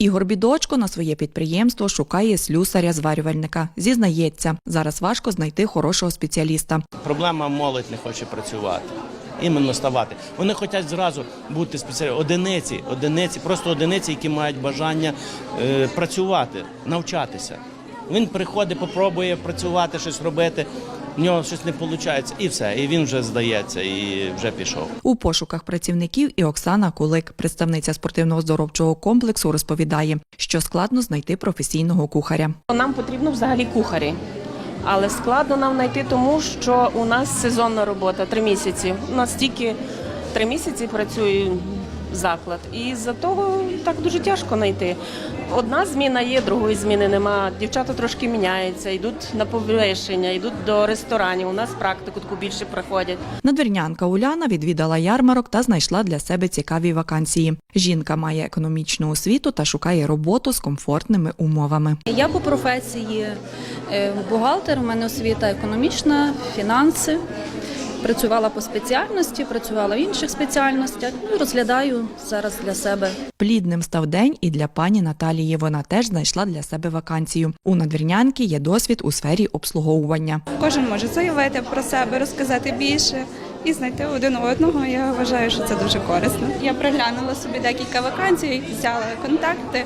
Ігор Бідочко на своє підприємство шукає слюсаря-зварювальника. Зізнається, зараз важко знайти хорошого спеціаліста. Проблема молодь не хоче працювати. Іменно ставати. Вони хочуть зразу бути спеціалі одиниці, одиниці, просто одиниці, які мають бажання е, працювати, навчатися. Він приходить, попробує працювати, щось робити. В нього щось не виходить, і все. І він вже здається, і вже пішов. У пошуках працівників і Оксана Кулик, представниця спортивного здоровчого комплексу, розповідає, що складно знайти професійного кухаря. Нам потрібно взагалі кухарі. Але складно нам знайти, тому що у нас сезонна робота три місяці. У нас тільки три місяці працює заклад. І з-за того так дуже тяжко знайти. Одна зміна є, другої зміни нема. Дівчата трошки міняються, йдуть на повищення, йдуть до ресторанів. У нас практику таку більше приходять. Надвірнянка Уляна відвідала ярмарок та знайшла для себе цікаві вакансії. Жінка має економічну освіту та шукає роботу з комфортними умовами. Я по професії е, бухгалтер, у мене освіта економічна, фінанси. Працювала по спеціальності, працювала в інших спеціальностях. Ну, і розглядаю зараз для себе Плідним став день і для пані Наталії. Вона теж знайшла для себе вакансію. У надвірнянки є досвід у сфері обслуговування. Кожен може заявити про себе, розказати більше і знайти один одного. Я вважаю, що це дуже корисно. Я приглянула собі декілька вакансій, взяла контакти,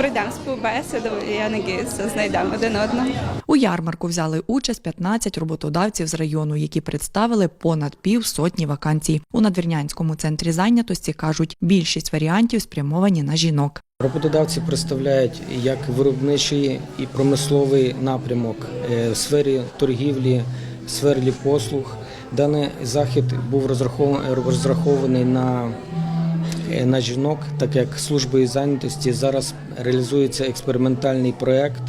пройдемо співбесіду, і я надіюся, знайдемо один одного. У ярмарку взяли участь 15 роботодавців з району, які представили понад пів сотні вакансій. У надвірнянському центрі зайнятості кажуть, більшість варіантів спрямовані на жінок. Роботодавці представляють як виробничий і промисловий напрямок е, в сфері торгівлі, в сфері послуг. Даний захід був розрахований, розрахований на, на жінок, так як службою зайнятості зараз реалізується експериментальний проєкт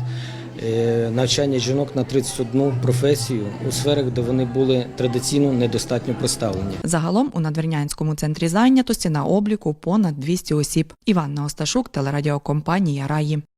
е, навчання жінок на 31 професію у сферах, де вони були традиційно недостатньо представлені. Загалом у надвірнянському центрі зайнятості на обліку понад 200 осіб. Іванна Осташук, телерадіокомпанія Раї.